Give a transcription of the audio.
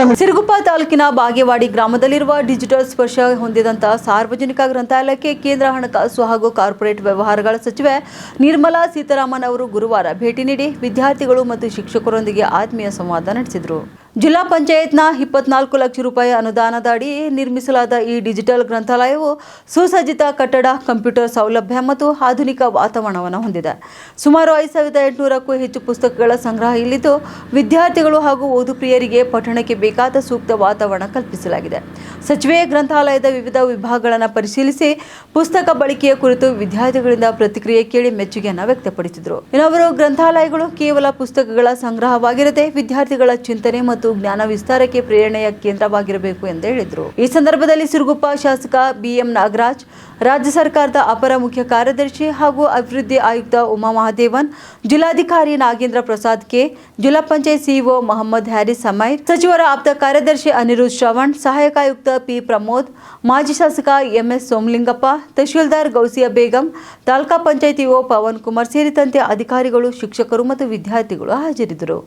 ಸಿರುಗುಪ್ಪ ತಾಲೂಕಿನ ಬಾಗೇವಾಡಿ ಗ್ರಾಮದಲ್ಲಿರುವ ಡಿಜಿಟಲ್ ಸ್ಪರ್ಶ ಹೊಂದಿದಂತಹ ಸಾರ್ವಜನಿಕ ಗ್ರಂಥಾಲಯಕ್ಕೆ ಕೇಂದ್ರ ಹಣಕಾಸು ಹಾಗೂ ಕಾರ್ಪೊರೇಟ್ ವ್ಯವಹಾರಗಳ ಸಚಿವೆ ನಿರ್ಮಲಾ ಸೀತಾರಾಮನ್ ಅವರು ಗುರುವಾರ ಭೇಟಿ ನೀಡಿ ವಿದ್ಯಾರ್ಥಿಗಳು ಮತ್ತು ಶಿಕ್ಷಕರೊಂದಿಗೆ ಆತ್ಮೀಯ ಸಂವಾದ ನಡೆಸಿದರು. ಜಿಲ್ಲಾ ಪಂಚಾಯತ್ನ ಇಪ್ಪತ್ನಾಲ್ಕು ಲಕ್ಷ ರೂಪಾಯಿ ಅನುದಾನದ ಅಡಿ ನಿರ್ಮಿಸಲಾದ ಈ ಡಿಜಿಟಲ್ ಗ್ರಂಥಾಲಯವು ಸುಸಜ್ಜಿತ ಕಟ್ಟಡ, ಕಂಪ್ಯೂಟರ್ ಸೌಲಭ್ಯ ಮತ್ತು ಆಧುನಿಕ ವಾತಾವರಣವನ್ನು ಹೊಂದಿದೆ. ಸುಮಾರು ಐದು ಸಾವಿರದ ಎಂಟುನೂರಕ್ಕೂ ಹೆಚ್ಚು ಪುಸ್ತಕಗಳ ಸಂಗ್ರಹ ಇಲ್ಲಿದ್ದು, ವಿದ್ಯಾರ್ಥಿಗಳು ಹಾಗೂ ಓದು ಪ್ರಿಯರಿಗೆ ಪಠಣಕ್ಕೆ ಬೇಕಾದ ಸೂಕ್ತ ವಾತಾವರಣ ಕಲ್ಪಿಸಲಾಗಿದೆ. ಸಚಿವೆ ಗ್ರಂಥಾಲಯದ ವಿವಿಧ ವಿಭಾಗಗಳನ್ನು ಪರಿಶೀಲಿಸಿ ಪುಸ್ತಕ ಬಳಕೆಯ ಕುರಿತು ವಿದ್ಯಾರ್ಥಿಗಳಿಂದ ಪ್ರತಿಕ್ರಿಯೆ ಕೇಳಿ ಮೆಚ್ಚುಗೆಯನ್ನು ವ್ಯಕ್ತಪಡಿಸಿದರು. ಇನ್ನು ಅವರು, ಗ್ರಂಥಾಲಯಗಳು ಕೇವಲ ಪುಸ್ತಕಗಳ ಸಂಗ್ರಹವಾಗಿರದೆ ವಿದ್ಯಾರ್ಥಿಗಳ ಚಿಂತನೆ ಮತ್ತು ಜ್ಞಾನ ವಿಸ್ತಾರಕ್ಕೆ ಪ್ರೇರಣೆಯ ಕೇಂದ್ರವಾಗಿರಬೇಕು ಎಂದು ಹೇಳಿದರು. ಈ ಸಂದರ್ಭದಲ್ಲಿ ಸಿರುಗುಪ್ಪ ಶಾಸಕ ಬಿಎಂ ನಾಗರಾಜ್, ರಾಜ್ಯ ಸರ್ಕಾರದ ಅಪರ ಮುಖ್ಯ ಕಾರ್ಯದರ್ಶಿ ಹಾಗೂ ಅಭಿವೃದ್ಧಿ ಆಯುಕ್ತ ಉಮಾ ಮಹಾದೇವನ್, ಜಿಲ್ಲಾಧಿಕಾರಿ ನಾಗೇಂದ್ರ ಪ್ರಸಾದ್ ಕೆ, ಜಿಲ್ಲಾ ಪಂಚಾಯತ್ ಸಿಇಒ ಮೊಹಮ್ಮದ್ ಹ್ಯಾರಿಸ್ ಸಮೈರ್ ಸಚಿವರ ಆಪ್ತ ಕಾರ್ಯದರ್ಶಿ ಅನಿರುದ್ಧ ಶ್ರವಣ್, ಸಹಾಯಕ ಆಯುಕ್ತ ಪಿ ಪ್ರಮೋದ್, ಮಾಜಿ ಶಾಸಕ ಎಂಎಸ್ ಸೋಮಲಿಂಗಪ್ಪ, ತಹಶೀಲ್ದಾರ್ ಗೌಸಿಯಾ ಬೇಗಂ, ತಾಲೂಕಾ ಪಂಚಾಯತ್ ಇಒ ಪವನ್ ಕುಮಾರ್ ಸೇರಿದಂತೆ ಅಧಿಕಾರಿಗಳು, ಶಿಕ್ಷಕರು ಮತ್ತು ವಿದ್ಯಾರ್ಥಿಗಳು ಹಾಜರಿದ್ದರು.